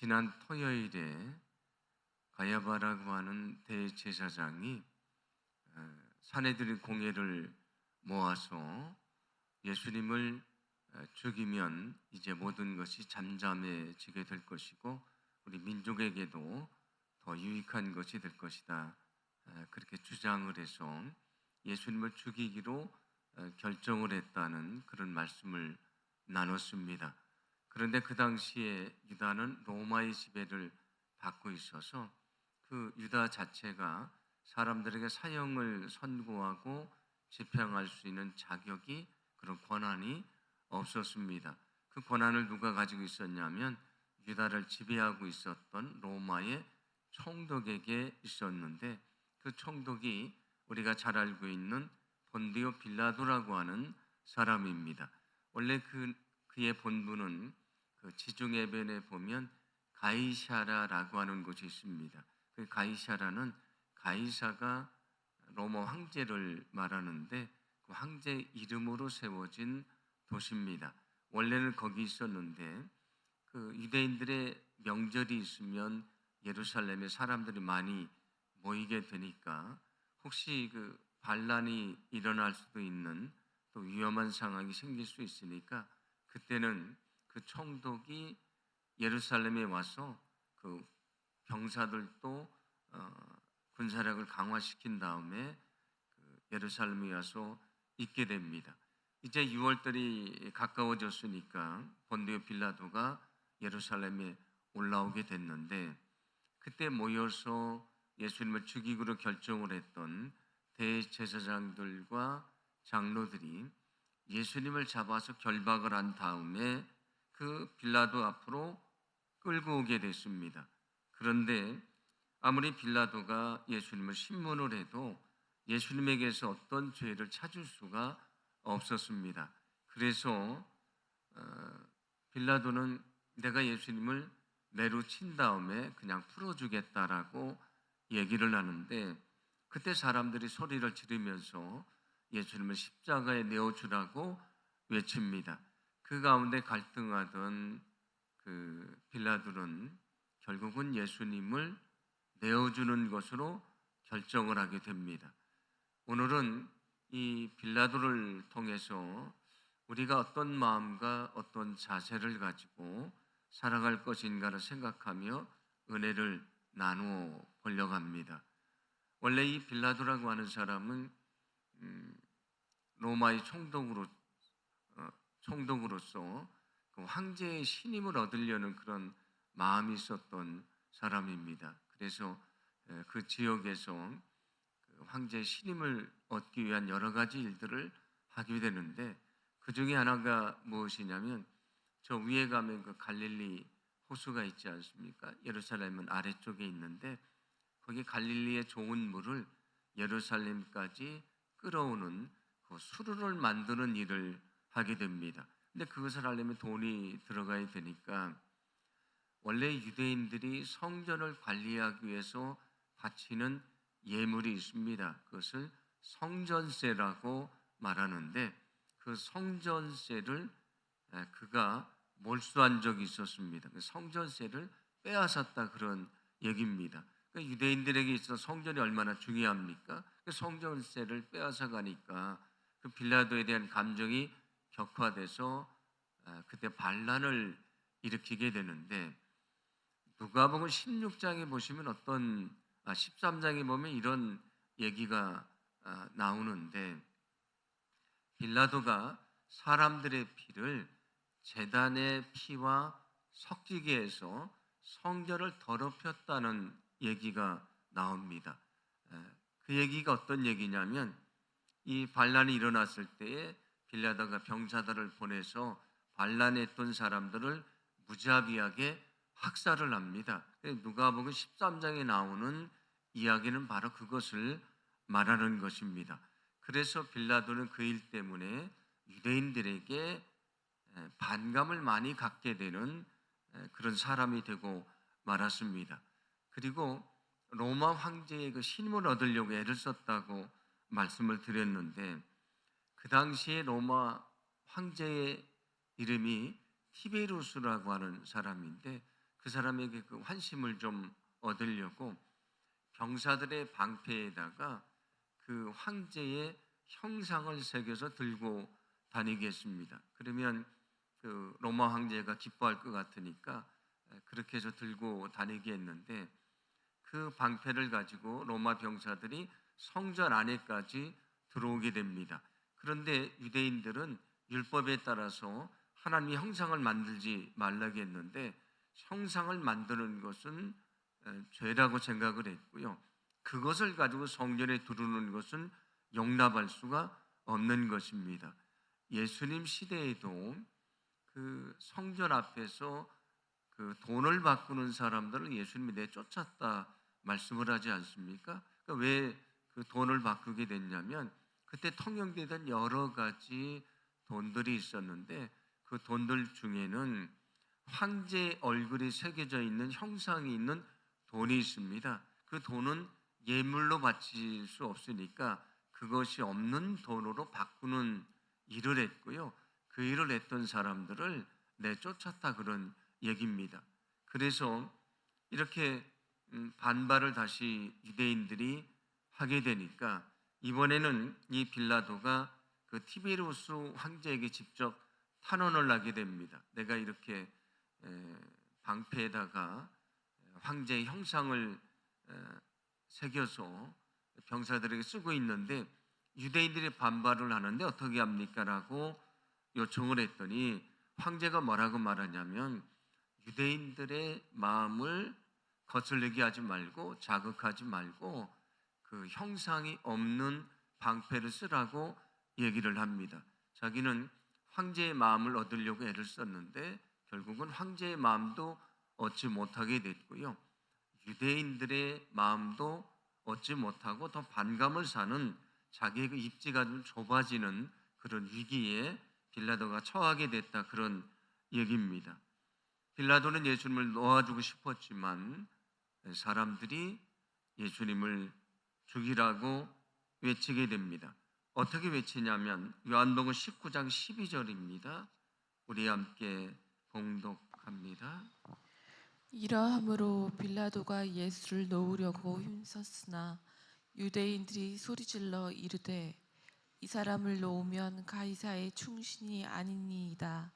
지난 토요일에 가야바라고 하는 대제사장이 어, 사내들의 공예를 모아서 예수님을 어, 죽이면 이제 모든 것이 잠잠해지게 될 것이고 우리 민족에게도 더 유익한 것이 될 것이다. 어, 그렇게 주장을 해서 예수님을 죽이기로 어, 결정을 했다는 그런 말씀을 나눴습니다. 그런데 그 당시에 유다는 로마의 지배를 받고 있어서 그 유다 자체가 사람들에게 사형을 선고하고 집행할 수 있는 자격이 그런 권한이 없었습니다. 그 권한을 누가 가지고 있었냐면 유다를 지배하고 있었던 로마의 총독에게 있었는데 그 총독이 우리가 잘 알고 있는 본디오 빌라도라고 하는 사람입니다. 원래 그 그의 본부는 그 지중 해변에 보면 가이샤라라고 하는 곳이 있습니다. 그 가이샤라는 가이사가 로마 황제를 말하는데 그 황제 이름으로 세워진 도시입니다. 원래는 거기 있었는데 그 유대인들의 명절이 있으면 예루살렘에 사람들이 많이 모이게 되니까 혹시 그 반란이 일어날 수도 있는 또 위험한 상황이 생길 수 있으니까 그때는 그 총독이 예루살렘에 와서 그 병사들도 어, 군사력을 강화시킨 다음에 그 예루살렘에 와서 있게 됩니다. 이제 6월달이 가까워졌으니까 본디오 빌라도가 예루살렘에 올라오게 됐는데 그때 모여서 예수님을 죽이기로 결정을 했던 대제사장들과 장로들이 예수님을 잡아서 결박을 한 다음에 그 빌라도 앞으로 끌고 오게 됐습니다. 그런데 아무리 빌라도가 예수님을 신문을 해도 예수님에게서 어떤 죄를 찾을 수가 없었습니다. 그래서 어, 빌라도는 내가 예수님을 매로 친 다음에 그냥 풀어주겠다라고 얘기를 하는데 그때 사람들이 소리를 지르면서 예수님을 십자가에 내어주라고 외칩니다. 그 가운데 갈등하던 그 빌라도는 결국은 예수님을 내어주는 것으로 결정을 하게 됩니다. 오늘은 이 빌라도를 통해서 우리가 어떤 마음과 어떤 자세를 가지고 살아갈 것인가를 생각하며 은혜를 나누어 보려고 합니다. 원래 이 빌라도라고 하는 사람은 음, 로마의 총독으로 어, 총독으로서 그 황제의 신임을 얻으려는 그런 마음이 있었던 사람입니다. 그래서 그 지역에서 그 황제의 신임을 얻기 위한 여러 가지 일들을 하게 되는데 그 중에 하나가 무엇이냐면 저 위에 가면 그 갈릴리 호수가 있지 않습니까? 예루살렘은 아래쪽에 있는데 거기 갈릴리의 좋은 물을 예루살렘까지 끌어오는 그 수로를 만드는 일을 하게 됩니다. 근데 그것을 하려면 돈이 들어가야 되니까 원래 유대인들이 성전을 관리하기 위해서 바치는 예물이 있습니다. 그것을 성전세라고 말하는데 그 성전세를 그가 몰수한 적이 있었습니다. 그 성전세를 빼앗았다 그런 얘기입니다. 그러니까 유대인들에게 있어서 성전이 얼마나 중요합니까? 그 성전세를 빼앗아 가니까 그 빌라도에 대한 감정이 격화돼서 그때 반란을 일으키게 되는데 누가복음 16장에 보시면 어떤 아 13장에 보면 이런 얘기가 나오는데 빌라도가 사람들의 피를 제단의 피와 섞이게 해서 성전을 더럽혔다는 얘기가 나옵니다. 그 얘기가 어떤 얘기냐면 이 반란이 일어났을 때에 빌라다가 병사들을 보내서 반란했던 사람들을 무자비하게 학살을 합니다. 누가복음 13장에 나오는 이야기는 바로 그것을 말하는 것입니다. 그래서 빌라도는 그 일 때문에 유대인들에게 반감을 많이 갖게 되는 그런 사람이 되고 말았습니다. 그리고 로마 황제의 그 신임을 얻으려고 애를 썼다고 말씀을 드렸는데 그 당시에 로마 황제의 이름이 티베루스라고 하는 사람인데 그 사람에게 그 환심을 좀 얻으려고 병사들의 방패에다가 그 황제의 형상을 새겨서 들고 다니겠습니다. 그러면 그 로마 황제가 기뻐할 것 같으니까 그렇게 해서 들고 다니게 했는데 그 방패를 가지고 로마 병사들이 성전 안에까지 들어오게 됩니다. 그런데 유대인들은 율법에 따라서 하나님의 형상을 만들지 말라고 했는데 형상을 만드는 것은 에, 죄라고 생각을 했고요. 그것을 가지고 성전에 들어오는 것은 용납할 수가 없는 것입니다. 예수님 시대에도 그 성전 앞에서 그 돈을 바꾸는 사람들을 예수님이 내쫓았다 말씀을 하지 않습니까? 그러니까 왜 그 돈을 바꾸게 됐냐면 그때 통용되던 여러 가지 돈들이 있었는데 그 돈들 중에는 황제 얼굴이 새겨져 있는 형상이 있는 돈이 있습니다. 그 돈은 예물로 바칠 수 없으니까 그것이 없는 돈으로 바꾸는 일을 했고요. 그 일을 했던 사람들을 내쫓았다 그런 얘기입니다. 그래서 이렇게 음, 반발을 다시 유대인들이 하게 되니까 이번에는 이 빌라도가 그 티베리우스 황제에게 직접 탄원을 하게 됩니다. 내가 이렇게 에, 방패에다가 황제의 형상을 에, 새겨서 병사들에게 쓰고 있는데 유대인들이 반발을 하는데 어떻게 합니까라고 요청을 했더니 황제가 뭐라고 말하냐면 유대인들의 마음을 거슬리게 하지 말고 자극하지 말고 그 형상이 없는 방패를 쓰라고 얘기를 합니다. 자기는 황제의 마음을 얻으려고 애를 썼는데 결국은 황제의 마음도 얻지 못하게 됐고요. 유대인들의 마음도 얻지 못하고 더 반감을 사는 자기의 그 입지가 좀 좁아지는 그런 위기에 빌라도가 처하게 됐다 그런 얘기입니다. 빌라도는 예수님을 놓아주고 싶었지만 사람들이 예수님을 죽이라고 외치게 됩니다. 어떻게 외치냐면 요한복음 19장 12절입니다. 우리 함께 봉독합니다. 이러함으로 빌라도가 예수를 놓으려고 힘썼으나 유대인들이 소리질러 이르되 이 사람을 놓으면 가이사의 충신이 아니니이다.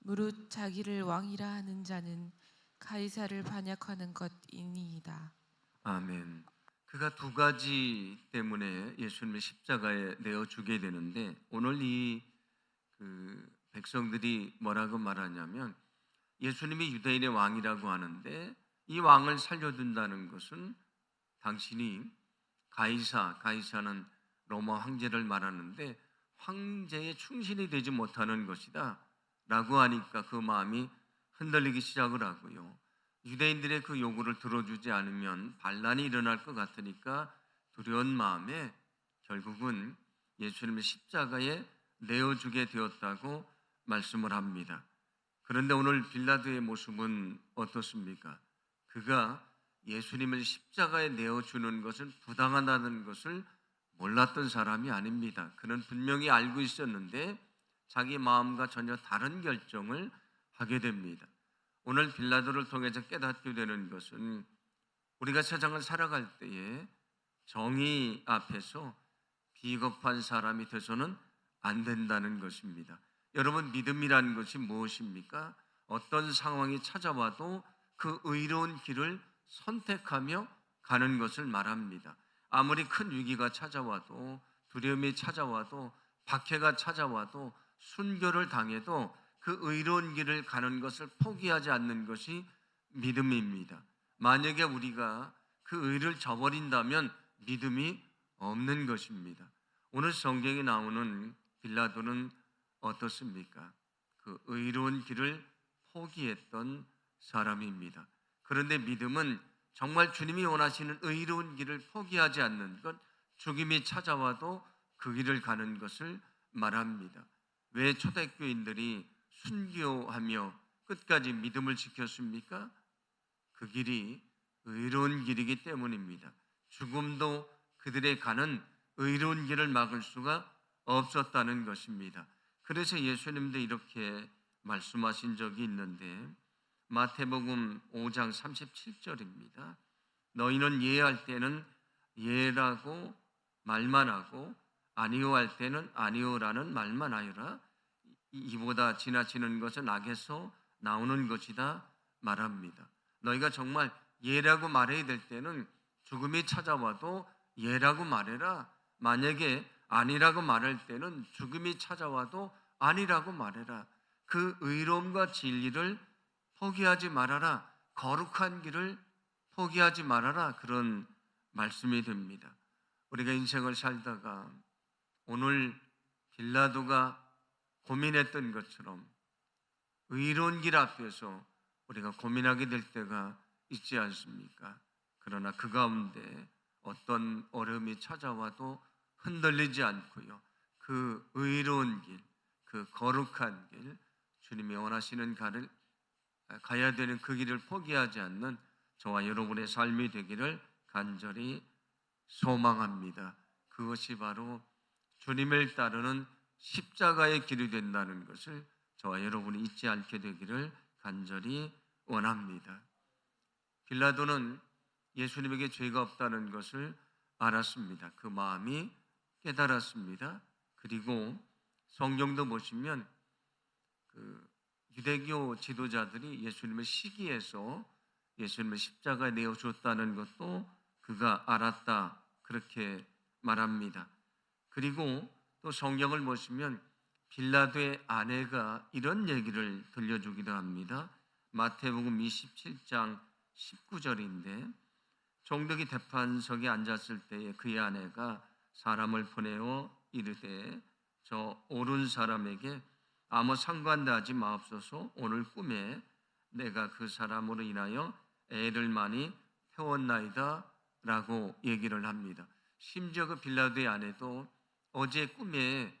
무릇 자기를 왕이라 하는 자는 가이사를 반역하는 것이니이다. 아멘. 그가 두 가지 때문에 예수님을 십자가에 내어 주게 되는데 오늘 이 그 백성들이 뭐라고 말하냐면 예수님이 유대인의 왕이라고 하는데 이 왕을 살려둔다는 것은 당신이 가이사, 가이사는 로마 황제를 말하는데 황제의 충신이 되지 못하는 것이다. 라고 하니까 그 마음이 흔들리기 시작을 하고요. 유대인들의 그 요구를 들어주지 않으면 반란이 일어날 것 같으니까 두려운 마음에 결국은 예수님을 십자가에 내어주게 되었다고 말씀을 합니다. 그런데 오늘 빌라도의 모습은 어떻습니까? 그가 예수님을 십자가에 내어주는 것은 부당하다는 것을 몰랐던 사람이 아닙니다. 그는 분명히 알고 있었는데 자기 마음과 전혀 다른 결정을 하게 됩니다. 오늘 빌라도를 통해서 깨닫게 되는 것은 우리가 세상을 살아갈 때에 정의 앞에서 비겁한 사람이 돼서는 안 된다는 것입니다. 여러분 믿음이라는 것이 무엇입니까? 어떤 상황이 찾아와도 그 의로운 길을 선택하며 가는 것을 말합니다. 아무리 큰 위기가 찾아와도 두려움이 찾아와도 박해가 찾아와도 순교를 당해도 그 의로운 길을 가는 것을 포기하지 않는 것이 믿음입니다. 만약에 우리가 그 의를 저버린다면 믿음이 없는 것입니다. 오늘 성경에 나오는 빌라도는 어떻습니까? 그 의로운 길을 포기했던 사람입니다. 그런데 믿음은 정말 주님이 원하시는 의로운 길을 포기하지 않는 것, 죽임이 찾아와도 그 길을 가는 것을 말합니다. 왜 초대교인들이 순교하며 끝까지 믿음을 지켰습니까? 그 길이 의로운 길이기 때문입니다. 죽음도 그들의 가는 의로운 길을 막을 수가 없었다는 것입니다. 그래서 예수님도 이렇게 말씀하신 적이 있는데 마태복음 5장 37절입니다. 너희는 예할 때는 예라고 말만 하고 아니요 할 때는 아니요라는 말만 하여라. 이- 이보다 지나치는 것은 악에서 나오는 것이다 말합니다. 너희가 정말 예라고 말해야 될 때는 죽음이 찾아와도 예라고 말해라. 만약에 아니라고 말할 때는 죽음이 찾아와도 아니라고 말해라. 그 의로움과 진리를 포기하지 말아라. 거룩한 길을 포기하지 말아라. 그런 말씀이 됩니다. 우리가 인생을 살다가 오늘 빌라도가 고민했던 것처럼 의로운 길 앞에서 우리가 고민하게 될 때가 있지 않습니까? 그러나 그 가운데 어떤 어려움이 찾아와도 흔들리지 않고요. 그 의로운 길, 그 거룩한 길, 주님이 원하시는 가를 가야 되는 그 길을 포기하지 않는 저와 여러분의 삶이 되기를 간절히 소망합니다. 그것이 바로 주님을 따르는 십자가의 길이 된다는 것을 저와 여러분이 잊지 않게 되기를 간절히 원합니다. 빌라도는 예수님에게 죄가 없다는 것을 알았습니다. 그 마음이 깨달았습니다. 그리고 성경도 보시면 그 유대교 지도자들이 예수님을 시기해서 예수님을 십자가에 내어 줬다는 것도 그가 알았다 그렇게 말합니다. 그리고 또 성경을 보시면 빌라도의 아내가 이런 얘기를 들려주기도 합니다. 마태복음 27장 19절인데 종덕이 대판석에 앉았을 때에 그의 아내가 사람을 보내어 이르되 저 옳은 사람에게 아무 상관도 하지 마옵소서 오늘 꿈에 내가 그 사람으로 인하여 애를 많이 태웠나이다 라고 얘기를 합니다. 심지어 그 빌라도의 아내도 어제 꿈에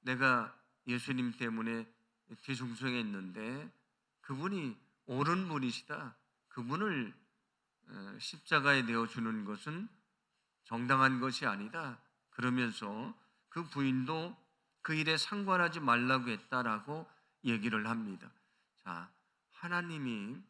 내가 예수님 때문에 뒤숭숭했는데 그분이 옳은 분이시다. 그분을 어, 십자가에 내어 주는 것은 정당한 것이 아니다. 그러면서 그 부인도 그 일에 상관하지 말라고 했다라고 얘기를 합니다. 자, 하나님이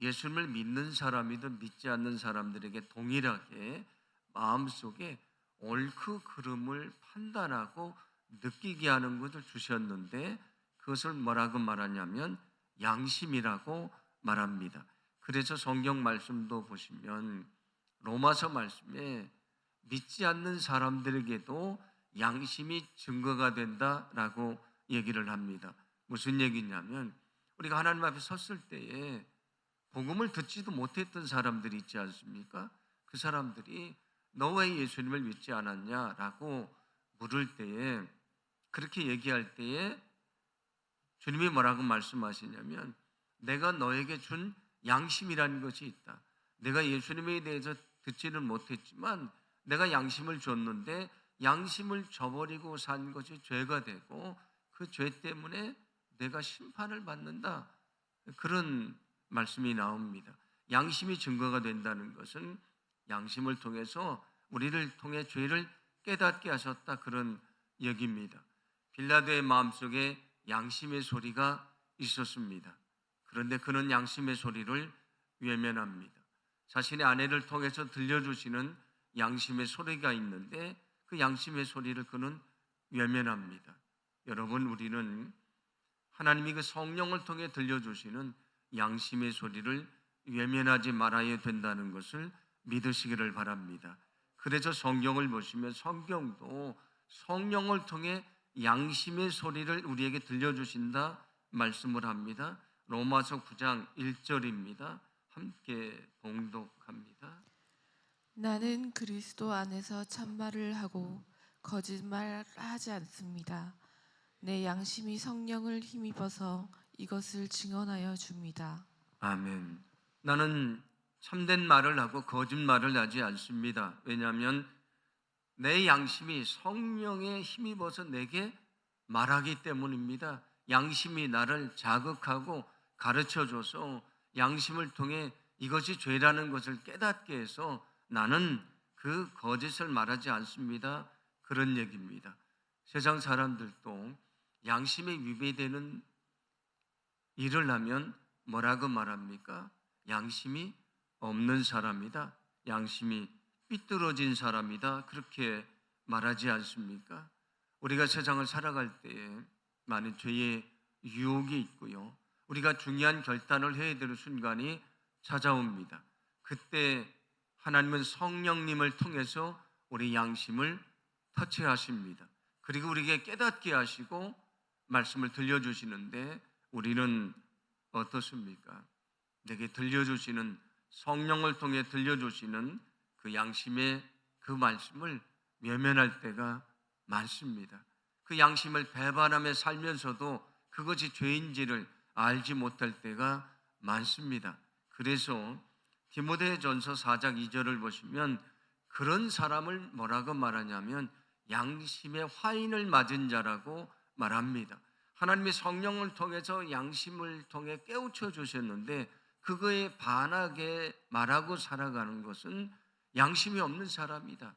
예수님을 믿는 사람이든 믿지 않는 사람들에게 동일하게 마음속에 옳고 그름을 판단하고 느끼게 하는 것을 주셨는데 그것을 뭐라고 말하냐면 양심이라고 말합니다. 그래서 성경 말씀도 보시면 로마서 말씀에 믿지 않는 사람들에게도 양심이 증거가 된다라고 얘기를 합니다. 무슨 얘기냐면 우리가 하나님 앞에 섰을 때에 복음을 듣지도 못했던 사람들이 있지 않습니까? 그 사람들이 너왜 예수님을 믿지 않았냐라고 물을 때에 그렇게 얘기할 때에 주님이 뭐라고 말씀하시냐면 내가 너에게 준 양심이라는 것이 있다. 내가 예수님에 대해서 듣지는 못했지만 내가 양심을 줬는데 양심을 저버리고 산 것이 죄가 되고 그 죄 때문에 내가 심판을 받는다. 그런 말씀이 나옵니다. 양심이 증거가 된다는 것은 양심을 통해서 우리를 통해 죄를 깨닫게 하셨다 그런 얘기입니다. 빌라도의 마음속에 양심의 소리가 있었습니다. 그런데 그는 양심의 소리를 외면합니다. 자신의 아내를 통해서 들려주시는 양심의 소리가 있는데 그 양심의 소리를 그는 외면합니다. 여러분 우리는 하나님이 그 성령을 통해 들려주시는 양심의 소리를 외면하지 말아야 된다는 것을 믿으시기를 바랍니다. 그래서 성경을 보시면 성경도 성령을 통해 양심의 소리를 우리에게 들려주신다 말씀을 합니다. 로마서 9장 1절입니다. 함께 봉독합니다. 나는 그리스도 안에서 참말을 하고 거짓말 하지 않습니다. 내 양심이 성령을 힘입어서 이것을 증언하여 줍니다. 아멘. 나는 참된 말을 하고 거짓말을 하지 않습니다. 왜냐하면 내 양심이 성령에 힘입어서 내게 말하기 때문입니다. 양심이 나를 자극하고 가르쳐 줘서 양심을 통해 이것이 죄라는 것을 깨닫게 해서 나는 그 거짓을 말하지 않습니다. 그런 얘기입니다. 세상 사람들도 양심에 위배되는 일을 하면 뭐라고 말합니까? 양심이 없는 사람이다. 양심이 삐뚤어진 사람이다. 그렇게 말하지 않습니까? 우리가 세상을 살아갈 때에 많은 죄의 유혹이 있고요. 우리가 중요한 결단을 해야 되는 순간이 찾아옵니다. 그때 하나님은 성령님을 통해서 우리 양심을 터치하십니다. 그리고 우리에게 깨닫게 하시고 말씀을 들려주시는데 우리는 어떻습니까? 내게 들려주시는 성령을 통해 들려주시는 그 양심의 그 말씀을 외면할 때가 많습니다. 그 양심을 배반하며 살면서도 그것이 죄인지를 알지 못할 때가 많습니다. 그래서 디모데전서 4장 2절을 보시면 그런 사람을 뭐라고 말하냐면 양심의 화인을 맞은 자라고 말합니다. 하나님의 성령을 통해서 양심을 통해 깨우쳐 주셨는데 그거에 반하게 말하고 살아가는 것은 양심이 없는 사람이다.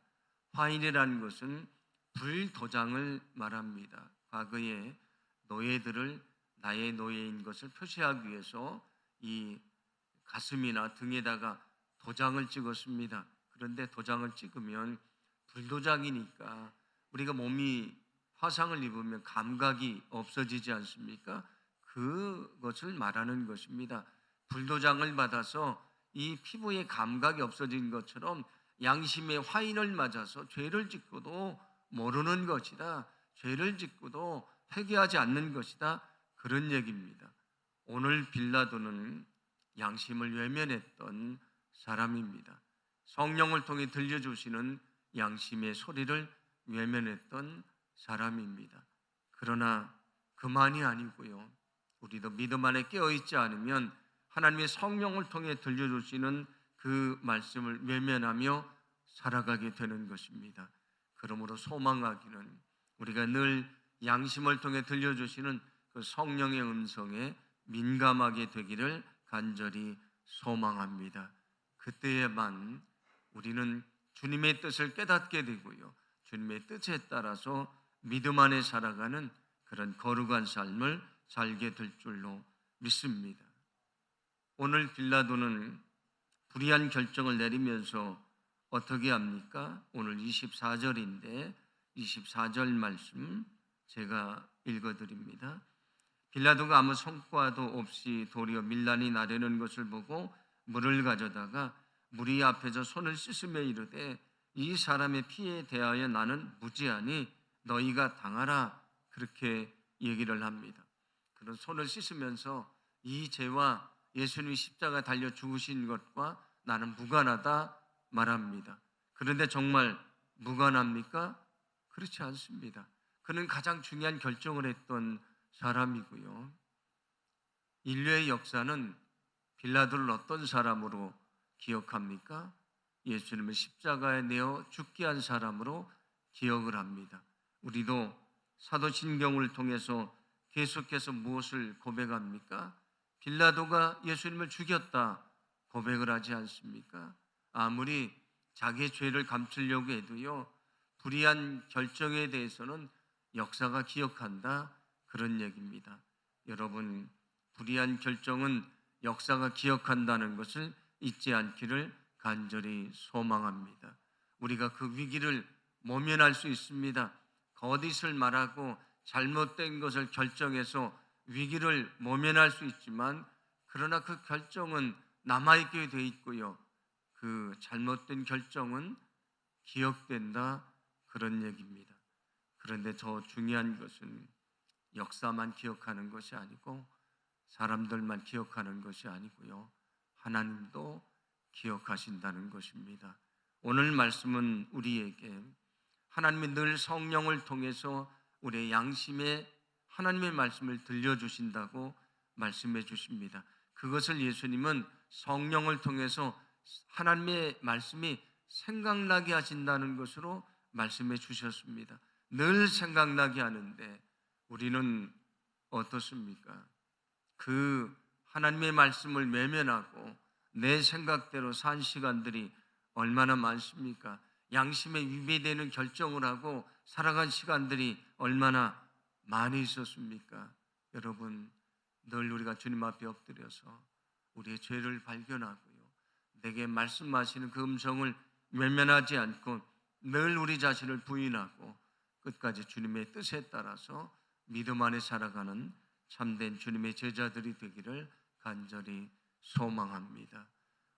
화인이라는 것은 불도장을 말합니다. 과거에 노예들을 나의 노예인 것을 표시하기 위해서 이 가슴이나 등에다가 도장을 찍었습니다. 그런데 도장을 찍으면 불도장이니까 우리가 몸이 화상을 입으면 감각이 없어지지 않습니까? 그것을 말하는 것입니다. 불도장을 받아서 이 피부의 감각이 없어진 것처럼 양심의 화인을 맞아서 죄를 짓고도 모르는 것이다. 죄를 짓고도 회개하지 않는 것이다. 그런 얘기입니다. 오늘 빌라도는 양심을 외면했던 사람입니다. 성령을 통해 들려주시는 양심의 소리를 외면했던 사람입니다. 그러나 그만이 아니고요. 우리도 믿음 안에 깨어있지 않으면 하나님의 성령을 통해 들려주시는 그 말씀을 외면하며 살아가게 되는 것입니다. 그러므로 소망하기는 우리가 늘 양심을 통해 들려주시는 그 성령의 음성에 민감하게 되기를 간절히 소망합니다. 그때에만 우리는 주님의 뜻을 깨닫게 되고요. 주님의 뜻에 따라서 믿음 안에 살아가는 그런 거룩한 삶을 살게 될 줄로 믿습니다. 오늘 빌라도는 불의한 결정을 내리면서 어떻게 합니까? 오늘 24절인데 24절 말씀 제가 읽어 드립니다. 빌라도가 아무 성과도 없이 도리어 밀란이 나려는 것을 보고 물을 가져다가 무리 앞에서 손을 씻으며 이르되 이 사람의 피에 대하여 나는 무지하니 너희가 당하라 그렇게 얘기를 합니다. 그런 손을 씻으면서 이 죄와 예수님이 십자가 달려 죽으신 것과 나는 무관하다 말합니다. 그런데 정말 무관합니까? 그렇지 않습니다. 그는 가장 중요한 결정을 했던 사람이고요. 인류의 역사는 빌라도를 어떤 사람으로 기억합니까? 예수님을 십자가에 내어 죽게 한 사람으로 기억을 합니다. 우리도 사도신경을 통해서 계속해서 무엇을 고백합니까? 빌라도가 예수님을 죽였다 고백을 하지 않습니까? 아무리 자기의 죄를 감추려고 해도요, 불의한 결정에 대해서는 역사가 기억한다 그런 얘기입니다. 여러분, 불의한 결정은 역사가 기억한다는 것을 잊지 않기를 간절히 소망합니다. 우리가 그 위기를 모면할 수 있습니다. 거짓을 말하고 잘못된 것을 결정해서 위기를 모면할 수 있지만 그러나 그 결정은 남아있게 돼 있고요. 그 잘못된 결정은 기억된다 그런 얘기입니다. 그런데 더 중요한 것은 역사만 기억하는 것이 아니고 사람들만 기억하는 것이 아니고요. 하나님도 기억하신다는 것입니다. 오늘 말씀은 우리에게 하나님이 늘 성령을 통해서 우리의 양심에 하나님의 말씀을 들려주신다고 말씀해 주십니다. 그것을 예수님은 성령을 통해서 하나님의 말씀이 생각나게 하신다는 것으로 말씀해 주셨습니다. 늘 생각나게 하는데 우리는 어떻습니까? 그 하나님의 말씀을 외면하고 내 생각대로 산 시간들이 얼마나 많습니까? 양심에 위배되는 결정을 하고 살아간 시간들이 얼마나 많이 있었습니까? 여러분, 늘 우리가 주님 앞에 엎드려서 우리의 죄를 발견하고요. 내게 말씀하시는 그 음성을 외면하지 않고 늘 우리 자신을 부인하고 끝까지 주님의 뜻에 따라서 믿음 안에 살아가는 참된 주님의 제자들이 되기를 간절히 소망합니다.